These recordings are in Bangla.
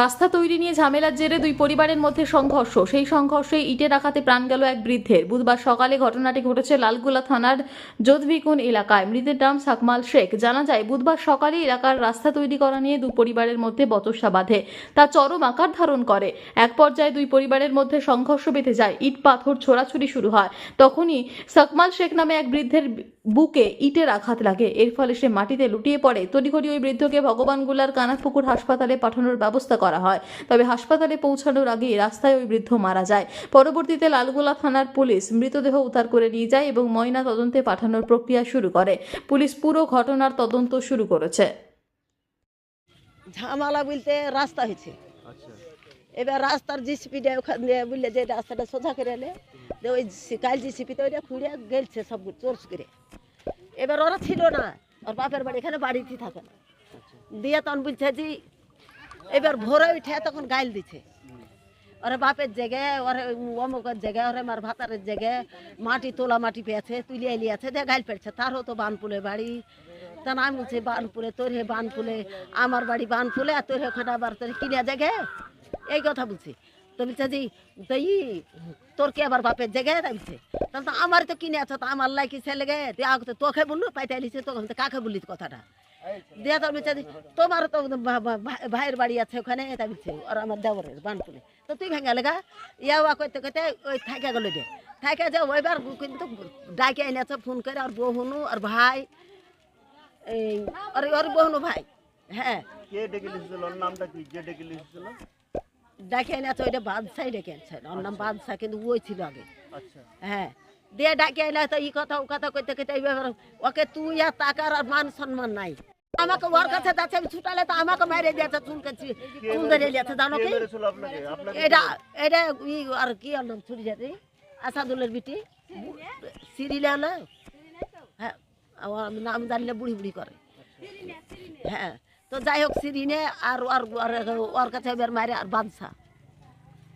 রাস্তা তৈরি নিয়ে ঝামেলার জেরে দুই পরিবারের মধ্যে সংঘর্ষ। সেই সংঘর্ষে ইটের আঘাতে প্রাণ গেল এক বৃদ্ধের। বুধবার সকালে ঘটনাটি ঘটেছে লালগুলা থানার যোধভিকুন এলাকায়। মৃতের নাম সাকমাল শেখ। জানা যায়, বুধবার সকালে এলাকার রাস্তা তৈরি করা নিয়ে দু পরিবারের মধ্যে বতসা বাঁধে। তা চরম আকার ধারণ করে। এক পর্যায়ে দুই পরিবারের মধ্যে সংঘর্ষ বেঁধে যায়। ইট পাথর ছোড়াছুড়ি শুরু হয়। তখনই সাকমাল শেখ নামে এক বৃদ্ধের বুকে ইটের আঘাত লাগে। এর ফলে সে মাটিতে লুটিয়ে পড়ে। তড়িঘড়ি ওই বৃদ্ধকে ভগবানগুলার কানাপুকুর হাসপাতালে পাঠানোর ব্যবস্থা করা হয়। তবে হাসপাতালে পৌঁছানোর আগে রাস্তায় ওই বৃদ্ধ মারা যায়। পরবর্তীতে লালগোলা থানার পুলিশ মৃতদেহ উদ্ধার করে নিয়ে যায় এবং ময়না তদন্তে পাঠানোর প্রক্রিয়া শুরু করে। পুলিশ পুরো ঘটনার তদন্ত শুরু করেছে। ঝামালা বলতে রাস্তা হয়েছে। আচ্ছা। এবার রাস্তার জিসিপিটা ওখান দিয়ে বললে যে রাস্তাটা সোজা করে এলে যে ওই সি- কাল জিসিপিতে ওইটা খুঁড়ে গেলছে সব চোরস করে। এবার ওরা ছিল না, ওর বাপের বাড়ি, এখানে বাড়িতে থাকে না। দিয়ে তখন বলছে যে, এবার ভোরে উঠে তখন গাইল দিছে। ওরে বাপের জায়গায় ওরে অমুকের জায়গায় ওরে আমার ভাতারের জায়গায় মাটি তোলা মাটি পেয়েছে তুলিয়ে লিয়েছে দিয়ে গাইল পেয়েছে। তারও তো বানপুলে বাড়ি। তা আমি বলছি বানপুলে তোর হে বানপুলে আমার বাড়ি বানপুলে আর তোর ওখানে আবার তোর কিনে জায়গায় এই কথা বলছি। তো বলছে যে তো ই তোর কি আবার বাপের জায়গায় তাই বলছে তাহলে তো আমার তো কিনে আছে তো আমার লাইকি ছেলে গে তুই আগে তো তোকে বললু পাইতে আলিছে তখন তো কাকে বললি কথাটা? দিয়ে তো বলছে যে, তোমার তো ভা- ভা- ভাই- ভাইয়ের বাড়ি আছে ওখানে তাই বলছে আর আমার দেওয়ারের বানপুলে তো তুই ভেঙে লেগা ইয়া কইতে কইতে ওই থাকা গেল রে থাকা যে ওইবার কিন্তু ডাকে এনেছে ফোন করে আর বহুনু আর ভাই এই আর ওর বহুনু ভাই হ্যাঁ। কে ডেকে লিখেছিল? ওর নামটা কি? যে ডেকে লিখেছিল? ডাকে এনেছে ওইটা বাদশাই ডেকে এনেছে ওর নাম বাদশাহ কিন্তু ওই ছিল আগে। আচ্ছা। হ্যাঁ। দিয়ে ডাকে এনে তো ই কথা ও কথা কইতে কইতে এইবার ওকে তুই আর টাকার আর মান সম্মান নাই। আমাকে ওর কাছে যাচ্ছে আমি ছুটালে তো আমাকে মেরে দিয়েছে চুলকে চুল ধরে দিয়েছে জানো কি এটা এটা ই আর কি আর নাম ছুটি যাতে আসাদুলের বিটি। সিরিলে হলো হ্যাঁ আমার নাম জানলে বুড়ি বুড়ি করে। হ্যাঁ। তো যাই হোক সিরিনে আর ওর ওর- কাছে এবার মারে আর বাদশা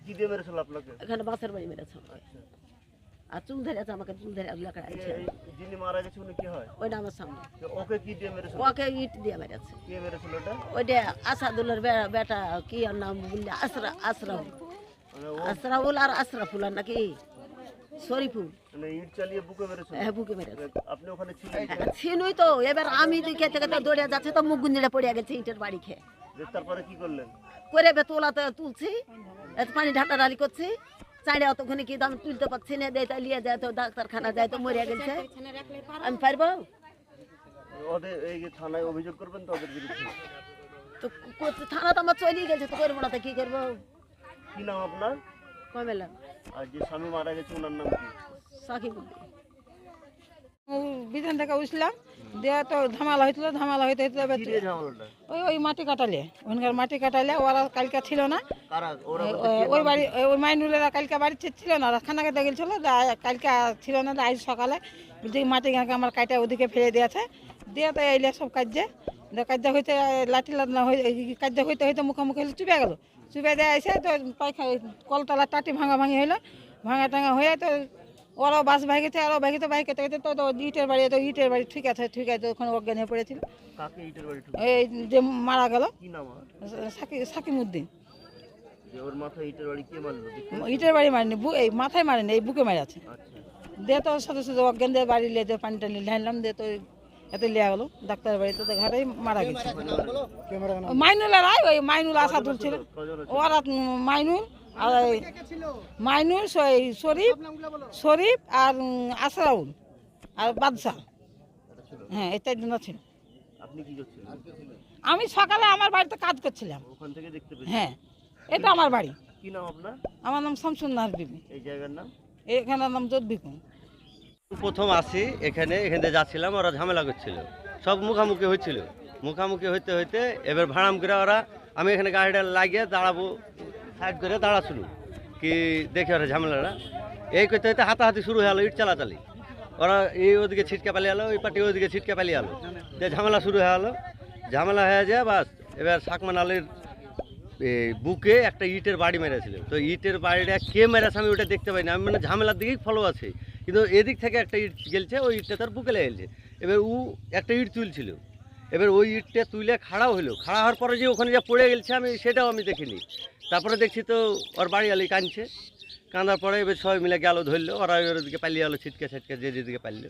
কি দিয়ে মেরেছিল আপনাকে? এখানে বাসের বাড়ি মেরেছে আর চুল ধরেছে আমাকে চুল ধরে এলাকা আছে যিনি মারা গেছে উনি কি হয়? ওইটা আমার সামনে ওকে কি দিয়ে মেরেছিল? ওকে ইট দিয়ে মেরেছে। কে মেরেছিল ওটা? ওইটা আসাদুলের বেটা কি আর নাম বললে? আসরা আশরাফুল। মানে ও আশরাফুল আর আশরাফুল আর নাকি? শরীফুল মানে হ্যাঁ বুকে মেরেছে। ছিনুই তো। এবার আমি খেতে খেতে দৌড়ে যাচ্ছে তো মুখ গুঞ্জিটা পড়ে গেছে ইটের বাড়ি খেয়ে। তারপরে কি করলেন? করে তোলাতে তুলছি পানি ঢাটা ডালি করছি অতক্ষণে কি দাম তুলতে পারছি না দেয় লিয়ে যায় তো ডাক্তারখানা যায় তো মরে গেছে। আমি পারব? ওদের এই থানায় অভিযোগ করবেন তো ওদের বিরুদ্ধে? তো থানা তো আমার চলেই গেছে তো করব না তো কি করব? কি নাম আপনার? কমেলাম আর যে স্বামী মারা গেছে ওনার নাম কি? সাকিব বিধান থেকে উঠলাম দিয়ে তো ধামালা ধামালা হইতে হইতে ওই ওই মাটি কাটালে ওখানকার মাটি কাটালে ওরা কালকে ছিল না। ওই- বাড়ি ওই মাইনুলেরা কালকে বাড়িতে ছিল না খানা খেতে গেছিল কালকে ছিল না আজ সকালে। কি মাটি গাঁকে আমার কাটা ওদিকে ফেলে দিয়েছে। দিয়ে তো এলে সব কাজে। কাজে হইতে লাঠি লাঠনা কাজে হইতে হইতে মুখোমুখি হলে চুপে গেল। চুপে দিয়ে এসে তো পায়খা কলতলা টাটি ভাঙা ভাঙি হইল। ভাঙা টাঙা হয়ে তো ওরাও বাস ভাগেছে আরও ভাগিতে বাইকে তো তো তো ইটের বাড়ি তো ইটের বাড়ি ঠিক আছে ঠিক আছে ওখানে অজ্ঞান হয়ে পড়েছিল। এই যে মারা গেল। সাকিমুদ্দিন। মাথায় ইটের বাড়ি মারেনি এই মাথায় মারেনি এই বুকে মারে আছে আচ্ছা। দিয়ে তো সাথে সাথে অজ্ঞান দিয়ে বাড়ি লিয়ে দিয়ে পানি টানি ঢাললাম দিয়ে তো এত লিয়া গেলো ডাক্তার বাড়িতে তো ঘরেই মারা গেছে। মাইনুল আর আয়, ওই মাইনুল আসাদুল ছিল ওরা মাইনুল আর ওই মাইনুল ওই শরীফ শরীফ আর আসরাউল আর বাদশাহ। হ্যাঁ এই চারজন ছিল আপনি কি করছিলেন? আমি সকালে আমার বাড়িতে কাজ করছিলাম। ওখান থেকে দেখতে পেয়েছেন হ্যাঁ এটা আমার বাড়ি। কি নাম আপনার? আমার নাম শামসুন নাহার বিবি। এই জায়গার নাম? এখানের নাম জোদ্বিকুন প্রথম আসি এখানে, এখান থেকে যাচ্ছিলাম, ওরা ঝামেলা করছিল। সব মুখামুখি হয়েছিল মুখামুখি হইতে হইতে এবার ভাড়াম করে ওরা, আমি এখানে গাড়িটা লাগিয়ে দাঁড়াবো, সাইড করে দাঁড়াছিল। কি দেখে ওরা ঝামেলাটা এই করতে হইতে হাতাহাতি শুরু হয়ে গেলো ইট চালাচালি। ওরা এই ওদিকে ছিটকে পালিয়ে গেলো, ওই পার্টি ওদিকে ছিটকে পালিয়ে গেলো। যে ঝামেলা শুরু হয়ে গেলো। ঝামেলা হয়ে যায়, বাস, এবার শাকমান আলীর বুকে একটা ইটের বাড়ি মেরেছিল। তো ইটের বাড়িটা কে মেরেছে আমি ওটা দেখতে পাইনি। আমি মানে ঝামেলার দিকেই ফলো আছে। কিন্তু এদিক থেকে একটা ইট গেলছে ওই ইটটা তার বুকে লেগেছে এবার ও একটা ইট তুলছিল। এবার ওই ইটটা তুলে খাড়াও হলো। খাড়া হওয়ার পরে যে ওখানে যা পড়ে গেছে আমি সেটাও আমি দেখিনি। তারপরে দেখছি তো ওর বাড়ি আলি কাঁদছে। কাঁদার পরে এবার সবাই মিলে গেল ধরলো। ওরা ওর দিকে পালিয়ে গেলো ছিটকে ছিটকে যে যেদিকে পারল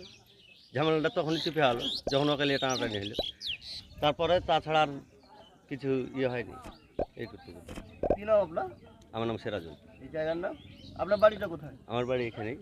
ঝামেলাটা তখনই চুপে হলো যখন ওকে নিয়ে টানাটানি হলো। তারপরে তাছাড়া আর কিছু ইয়ে হয়নি। এই করতে করতে। কি নাম আপনার? আমার নাম সেরাজুল এই জায়গার নাম? আপনার বাড়িটা কোথায়? আমার বাড়ি এখানেই।